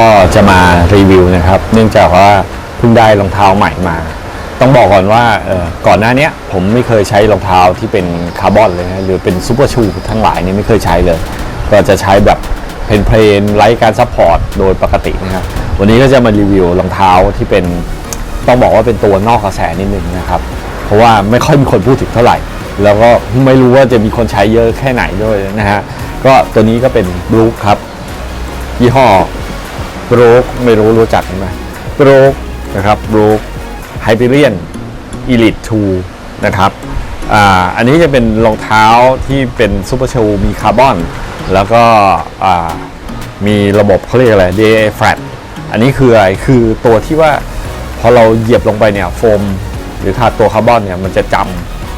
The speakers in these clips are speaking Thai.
ก็จะมารีวิวนะครับ เนื่องจากว่าเพิ่งได้รองเท้าใหม่มา ต้องบอกก่อนว่าก่อนหน้านี้ผมไม่เคยใช้รองเท้าที่เป็นคาร์บอนเลยนะหรือเป็นซูเปอร์ชูทั้งหลายนี่ไม่เคยใช้เลย ก็จะใช้แบบเพนเพลนไร้การซัพพอร์ตโดยปกตินะครับวันนี้ก็จะมารีวิวรองเท้าที่เป็นต้องบอกว่าเป็นตัวนอกกระแสนิดนึงนะครับเพราะว่าไม่ค่อยมีคนพูดถึงเท่าไหร่ แล้วก็ไม่รู้ว่าจะมีคนใช้เยอะแค่ไหนด้วยนะฮะก็ตัวนี้ก็เป็นบลูครับยี่ห้อ บรูคไม่รู้รู้จักไหมบรูคนะครับบรูคไฮเปเรียนอีลิททูนะครับอ่าอันนี้จะเป็นรองเท้าที่เป็นซูเปอร์ชูมีคาร์บอน แล้วก็อ่ามีระบบเขาเรียกอะไร DA flat อันนี้คืออะไร คือตัวที่ว่าพอเราเหยียบลงไปเนี่ยโฟม หรือคาตัวคาร์บอนเนี่ยมันจะจ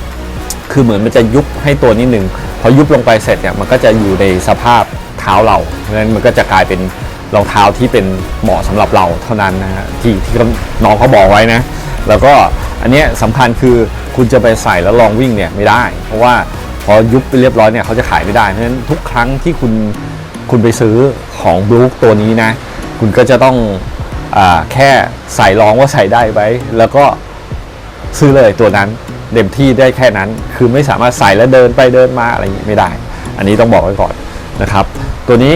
ำคือเหมือนมันจะยุบให้ตัวนิดนึงพอยุบลงไปเสร็จเนี่ยมันก็จะอยู่ในสภาพเท้าเราเพราะฉะนั้นมันก็จะกลายเป็น รองเท้าที่เป็นเหมาะสำหรับเราเท่านั้นนะฮะที่ที่น้องเขาบอกไว้นะ แล้วก็อันนี้ยสำคัญคือคุณจะไปใส่แล้วลองวิ่งเนี่ยไม่ได้ เพราะว่าพอยุบไปเรียบร้อยเนี่ยเขาจะขายไม่ได้เพราะฉะนั้นทุกครั้งที่คุณคุณไปซื้อของบลูคตัวนี้นะ คุณก็จะต้องอแค่ใส่ลองว่าใส่ได้ไหมแล้วก็ซื้อเลยตัวนั้นเต็มที่ได้แค่นั้น คือไม่สามารถใส่แล้วเดินไปเดินมาอะไรอย่างนี้ไม่ได้ อันนี้ต้องบอกไว้ก่อน นะครับ ตัวนี้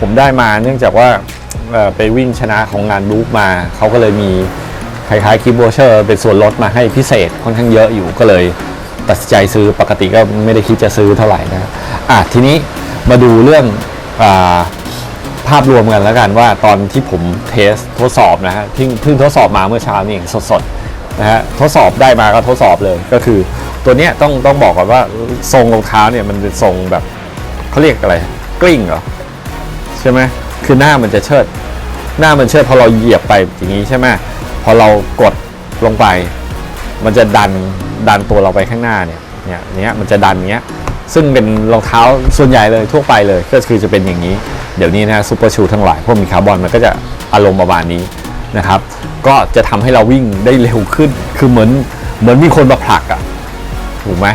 ผมได้มาเนื่องจากว่าไปวิ่งชนะของงานบู๊มา เขาก็เลยมีคล้ายๆคิปโบเชอร์เป็นส่วนลดมาให้พิเศษค่อนข้างเยอะอยู่ก็เลยตัดสินใจซื้อปกติก็ไม่ได้คิดจะซื้อเท่าไหร่นะอะทีนี้มาดูเรื่องอาภาพรวมกันแล้วกันว่าตอนที่ผมเทสทดสอบนะฮะที่เพิ่งทดสอบมาเมื่อเช้านี่เองสดๆนะฮะทดสอบได้มาก็ทดสอบเลยก็คือ ตัวเนี้ยต้องต้องบอกก่อนว่าทรงรองเท้าเนี่ยมันเป็นทรงแบบ เขาเรียกอะไร กลิ้งเหรอ ใช่ไหมคือหน้ามันจะเชิด หน้ามันเชิดพอเราเหยียบไปอย่างนี้ใช่ไหมพอเรากดลงไป มันจะดันดันตัวเราไปข้างหน้าเนี่ยเนี่ยเนี้ยมันจะดันเนี้ยซึ่งเป็นรองเท้าส่วนใหญ่เลยทั่วไปเลยก็คือจะเป็นอย่างนี้ เดี๋ยวนี้นะซูเปอร์ชูทั้งหลายพวกมีคาร์บอนมันก็จะอารมณ์ประมาณนี้นะครับ ก็จะทำให้เราวิ่งได้เร็วขึ้น คือเหมือนเหมือนมีคนมาผลักอะถูกไหม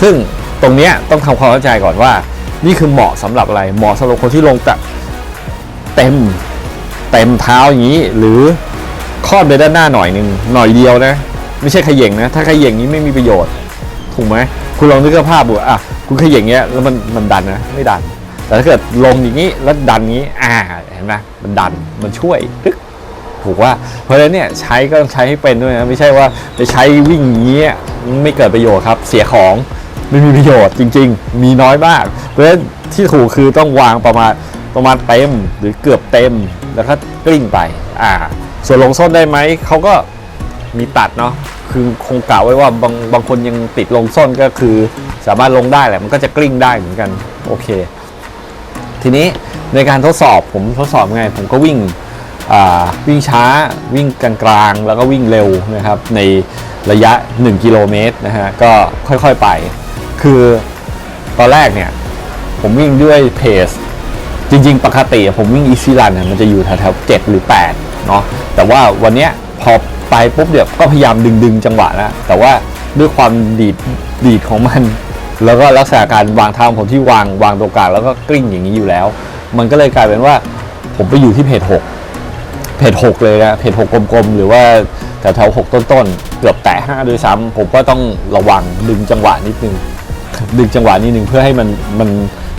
ซึ่งตรงเนี้ยต้องทำความเข้าใจก่อนว่า นี่คือเหมาะสำหรับอะไรเหมาะสำหรับคนที่ลงแบบเต็มเต็มเท้าอย่างนี้ หรือครอบไปด้านหน้าหน่อยหนึ่งหน่อยเดียวนะ ไม่ใช่ขย่งนะ ถ้าขย่งนี้ไม่มีประโยชน์ถูกไหมคุณลองนึกภาพดูอะคุณขย่งเงี้ยแล้วมันมันดันนะไม่ดัน แต่ถ้าเกิดลงอย่างนี้แล้วดันงี้อ่าเห็นไหมมันดันมันช่วยตึ๊กถูกว่าเพราะฉะนั้นเนี่ยใช้ก็ต้องใช้ให้เป็นด้วยนะไม่ใช่ว่าไปใช้วิ่งอย่างเงี้ยไม่เกิดประโยชน์ครับ เสียของ ไม่มีประโยชน์จริง ๆ มีน้อยมาก เพราะฉะนั้นที่ถูกคือต้องวางประมาณประมาณเต็มหรือเกือบเต็มแล้วก็กลิ้งไปอ่าส่วนลงส้นได้ไหมเขาก็มีตัดเนาะคือคงกล่าวไว้ว่าบางบางคนยังติดลงส้นก็คือ สามารถลงได้แหละมันก็จะกลิ้งได้เหมือนกันโอเค ทีนี้ในการทดสอบผมทดสอบไง ผมก็วิ่งอ่าวิ่งช้าวิ่งกลางๆ แล้วก็วิ่งเร็วนะครับในระยะ 1 กิโลเมตรนะฮะก็ค่อยๆไป คือตอนแรกเนี่ย ผมวิ่งด้วยเพสจริง ๆ ปกติผมวิ่งอีซีรันเนี่ยมันจะอยู่แถวๆ7หรือ8เนาะแต่ว่าวันเนี้ยพอไปปุ๊บเดี๋ยวก็พยายามดึงดึงจังหวะแล้วแต่ว่าด้วยความดีดดีดของมัน แล้วก็ลักษณะการวางเท้าของผมที่วางวางตรงกลางแล้วก็กลิ้งอย่างนี้อยู่แล้ว มันก็เลยกลายเป็นว่าผมไปอยู่ที่เพจ6เพจ6เลยนะเพจ6กลมๆ หรือว่าแถวๆ6ต้นๆ เกือบแตะ5ด้วยซ้ำผมก็ต้องระวังดึงจังหวะนิดนึง ดึงจังหวะนิดนึงเพื่อให้มันมัน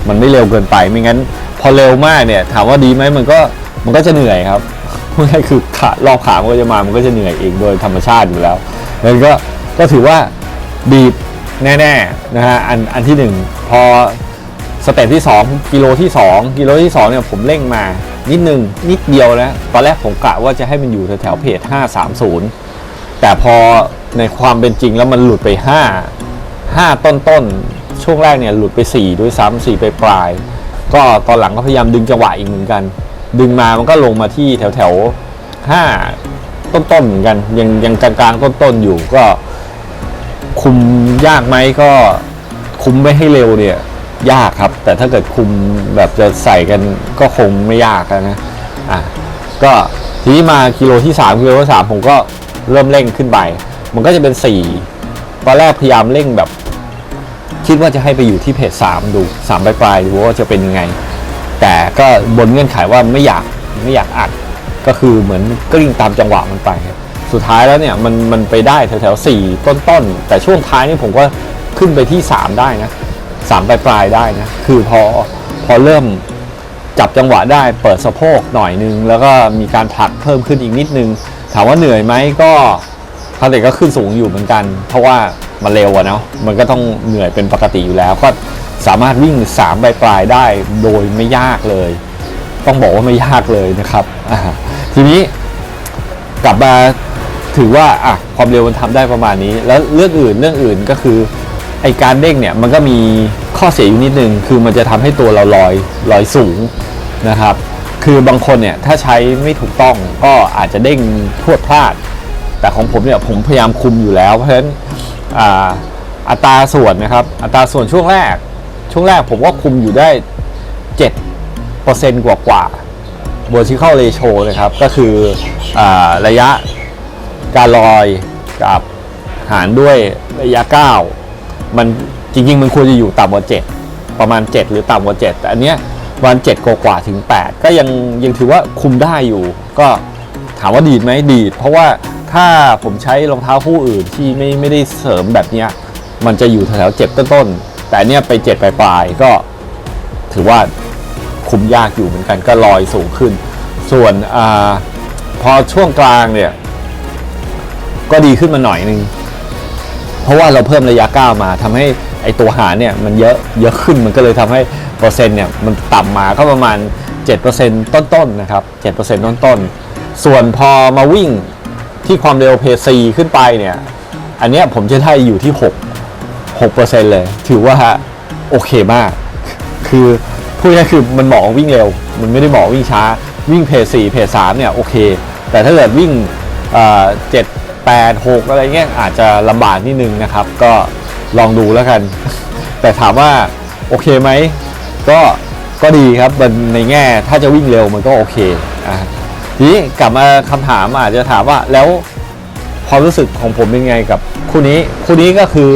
มันไม่เร็วเกินไป ไม่งั้น พอเร็วมากเนี่ย ถามว่าดีไหมมันก็มันก็จะเหนื่อยครับพูดง่ายๆคือขารอบขามันก็จะมามันก็จะเหนื่อยเองโดยธรรมชาติอยู่แล้วแล้วก็ก็ถือว่าดีดแน่ๆนะฮะอันอันที่หนึ่งพอสเต็ปที่ 2 กิโลที่ 2 กิโลที่2เนี่ยผมเร่งมานิดนึงนิดเดียวนะตอนแรกผมกะว่าจะให้มันอยู่แถวๆเพจ530 แต่พอในความเป็นจริงแล้วมันหลุดไป 5 5 ต้นต้นช่วงแรกเนี่ยหลุดไป 4 ด้วยซ้ำ4ไปปลาย ก็ตอนหลังก็พยายามดึงจังหวะอีกเหมือนกัน ดึงมามันก็ลงมาที่แถวแถว5ต้นต้นๆเหมือนกัน ยังยังกลางๆต้นต้นๆอยู่ก็คุมยากไหมก็คุมไม่ให้เร็วเนี่ยยากครับ แต่ถ้าเกิดคุมแบบจะใส่กันก็คงไม่ยากนะอะก็ทีนี้มากิโลที่3กิโลที่3ผมก็เริ่มเร่งขึ้นไป มันก็จะเป็น 4 ตอนแรกพยายามเร่งแบบ คิดว่าจะให้ไปอยู่ที่เพจ3ดู3ปลายๆดูว่าจะเป็นยังไง แต่ก็บนเงื่อนไขว่าไม่อยากไม่อยากอัด ก็คือเหมือนกลิ้งตามจังหวะมันไป สุดท้ายแล้วเนี่ยมันมันไปได้แถวแถวๆสี่ต้นๆ แต่ช่วงท้ายนี่ผมก็ขึ้นไปที่ 3 ได้นะสามปลายปลายๆได้นะ คือพอพอเริ่มจับจังหวะได้เปิดสะโพกหน่อยนึง แล้วก็มีการผลักเพิ่มขึ้นอีกนิดนึง ถามว่าเหนื่อยไหมก็คาเด็กก็ขึ้นสูงอยู่เหมือนกัน เพราะว่า มันเร็วอะเนาะมันก็ต้องเหนื่อยเป็นปกติอยู่แล้ว ก็สามารถวิ่ง3ปลายปลายได้โดยไม่ยากเลย ต้องบอกว่าไม่ยากเลยนะครับทีนี้กลับมาถือว่าอะความเร็วมันทำได้ประมาณนี้ แล้วเรื่องอื่นเรื่องอื่นก็คือไอการเด้งเนี่ยมันก็มีข้อเสียอยู่นิดนึงคือมันจะทำให้ตัวเราลอยลอยสูงนะครับ คือบางคนเนี่ยถ้าใช้ไม่ถูกต้องก็อาจจะเด้งพรวดพลาด แต่ของผมเนี่ยผมพยายามคุมอยู่แล้ว เพราะฉะนั้น อัตราส่วนนะครับ อัตราส่วนช่วงแรก ช่วงแรกผมว่าคุมอยู่ได้7เปอร์เซนต์กว่ากว่า vertical ratio นะครับ ก็คืออระยะการลอยกับหารด้วยระยะก้ามันจริง ๆ มันควรจะอยู่ต่ำกว่า 7 ประมาณ 7 หรือต่ำกว่า 7 แต่อันเนี้ยวัน7กว่ากว่าถึง 8 ก็ยังยังถือว่าคุมได้อยู่ ก็ถามว่าดีดไหมดีด เพราะว่า ถ้าผมใช้รองเท้าคู่อื่นที่ไม่ไม่ได้เสริมแบบเนี้ย มันจะอยู่แถวเจ็บต้นๆแต่เนี้ยไปเจ็ดปลายๆก็ถือว่าคุมยากอยู่เหมือนกันก็ลอยสูงขึ้น ส่วนอพอช่วงกลางเนี่ย ก็ดีขึ้นมาหน่อยนึง เพราะว่าเราเพิ่มระยะก้าวมาทำให้ไอตัวหารเนี่ยมันเยอะเยอะขึ้นมันก็เลยทำให้เปอร์เซ็นต์เนี่ยมันต่ำมาก็ประมาณ 7%ต้นๆนะครับ 7%ต้นๆ ส่วนพอมาวิ่ง ที่ความเร็วเพซีขึ้นไปเนี่ย อันเนี้ยผมจะได้อยู่ที่ 6 6%เลย ถือว่าโอเคมาก คือพูดง่ายคือมันเหมาะวิ่งเร็ว มันไม่ได้เหมาะวิ่งช้า วิ่งเพจสี่เพสามเนี่ยโอเค แต่ถ้าเกิดวิ่งเจ็ดแปดหกอะไรเงี้ยอาจจะลำบากนิดนึงนะครับ ก็ลองดูแล้วกัน แต่ถามว่าโอเคไหม ก็ก็ดีครับมันในแง่ถ้าจะวิ่งเร็วมันก็โอเคอะ ทีนี้กลับมาคำถามอาจจะถามว่าแล้วความรู้สึกของผมเป็นไงกับคู่นี้ คู่นี้ก็คือ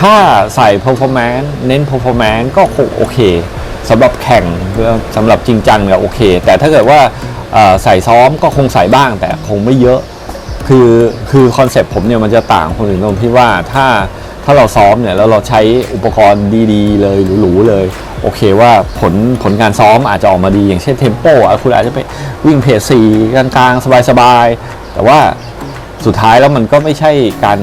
ถ้าใส่ performance เน้น performance ก็โอเคสำหรับแข่งสำหรับจริงจังเนี่ยโอเค แต่ถ้าเกิดว่าใส่ซ้อมก็คงใส่บ้างแต่คงไม่เยอะ คือคือคอนเซปต์ผมเนี่ยมันจะต่างคนอื่นตรงที่ว่าถ้า ถ้าเราซ้อมเนี่ยแล้วเราใช้อุปกรณ์ดีๆ เลยหรูๆเลย โอเคว่าผลผลการซ้อมอาจจะออกมาดี อย่างเช่นเทมโปอะคุณอาจจะไปวิ่งเพจสี่กลางๆ สบายๆ แต่ว่าสุดท้ายแล้วมันก็ไม่ใช่การ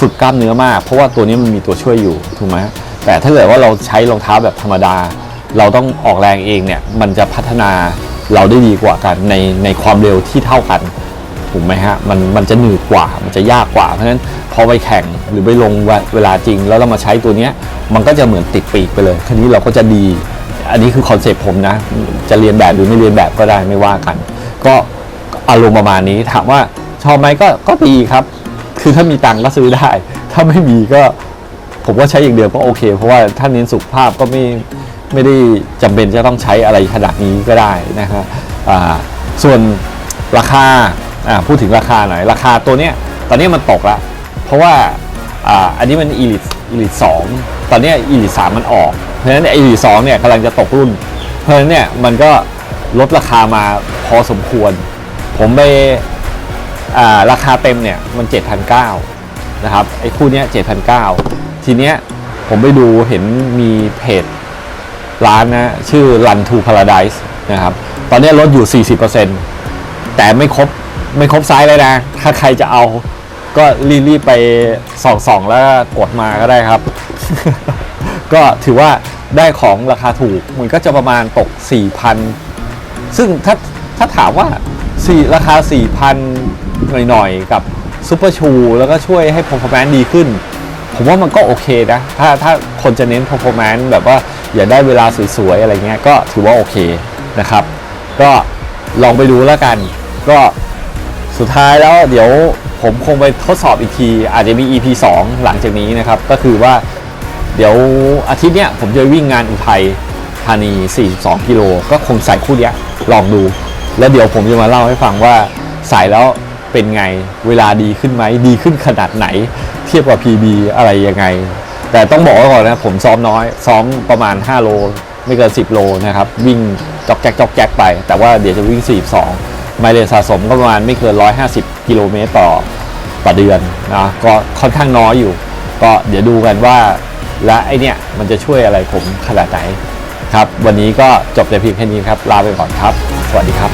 ฝึกกล้ามเนื้อมาก เพราะว่าตัวนี้มันมีตัวช่วยอยู่ถูกไหมแต่ถ้าเกิดว่าเราใช้รองเท้าแบบธรรมดา เราต้องออกแรงเองเนี่ยมันจะพัฒนาเราได้ดีกว่ากันในในความเร็วที่เท่ากัน ถูกไหมฮะมันมันจะหนืดกว่ามันจะยากกว่า เพราะฉะนั้นพอไปแข่งหรือไปลงเวลาจริง แล้วเรามาใช้ตัวเนี้ยมันก็จะเหมือนติดปีกไปเลยทีนี้เราก็จะดี อันนี้คือคอนเซปต์ผมนะ จะเรียนแบบหรือไม่เรียนแบบก็ได้ไม่ว่ากัน ก็อารมณ์ประมาณนี้ถามว่าชอบไหมก็ก็ดีครับ คือถ้ามีตังก็ซื้อได้ ถ้าไม่มีก็ผมว่าใช้อย่างเดียวก็โอเค เพราะว่าถ้าเน้นสุขภาพก็ไม่ไม่ได้จำเป็นจะต้องใช้อะไรขนาดนี้ก็ได้นะครับอ่าส่วนราคา อ่าพูดถึงราคาหน่อย ราคาตัวเนี้ยตอนนี้มันตกละ เพราะว่าอ่าอันนี้มันอีลิทอีลิทสองตอนเนี้อีลิทสามมันออก เพราะฉะนั้นอีลิทสองเนี่ยกำลังจะตกรุ่น เพราะฉะนั้นเนี่ยมันก็ลดราคามาพอสมควร ผมไปอ่าราคาเต็มเนี่ยมัน 7,900นะครับไอ้คู่เนี้ย7,900 ทีเนี้ยผมไปดูเห็นมีเพจร้านนะชื่อ Run to Paradise นะครับ ตอนเนี้ยลดอยู่ 40%แต่ไม่ครบ ไม่ครบไซส์เลยนะ ถ้าใครจะเอา ก็รีบๆไปส่องๆแล้วกดมาก็ได้ครับ ก็ถือว่าได้ของราคาถูก มันก็จะประมาณตก 4,000 ซึ่งถ้าถ้าถามว่าสี่ราคา 4,000 หน่อยๆ กับซูเปอร์ชู แล้วก็ช่วยให้ performance ดีขึ้น ผมว่ามันก็โอเคนะ ถ้าถ้าคนจะเน้น performance แบบว่าอยากได้เวลาสวยๆ อะไรเงี้ยก็ถือว่าโอเคนะครับ ก็ลองไปดูแล้วกัน ก็ สุดท้ายแล้วเดี๋ยวผมคงไปทดสอบอีกที อาจจะมี EP 2 หลังจากนี้นะครับ ก็คือว่าเดี๋ยวอาทิตย์เนี้ยผมจะวิ่งงานอุทัยธานี 42 กิโล ก็คงใส่คู่เนี้ยลองดู แล้วเดี๋ยวผมจะมาเล่าให้ฟังว่าใส่แล้วเป็นไง เวลาดีขึ้นไหม ดีขึ้นขนาดไหน เทียบกับ PB อะไรยังไง แต่ต้องบอกก่อนนะ ผมซ้อมน้อย ซ้อมประมาณ 5 โล ไม่เกิน 10 โลนะครับ วิ่งจอกแจ๊กจอกแจ๊กไป แต่ว่าเดี๋ยวจะวิ่ง 42 ไมเลนสะสมก็ประมาณไม่เกิน 150 กิโลเมตรต่อต่อเดือนนะก็ค่อนข้างน้อยอยู่ ก็เดี๋ยวดูกันว่าและไอเนี่ยมันจะช่วยอะไรผมขนาดไหนครับ วันนี้ก็จบแต่เพียงแค่นี้ครับ ลาไปก่อนครับ สวัสดีครับ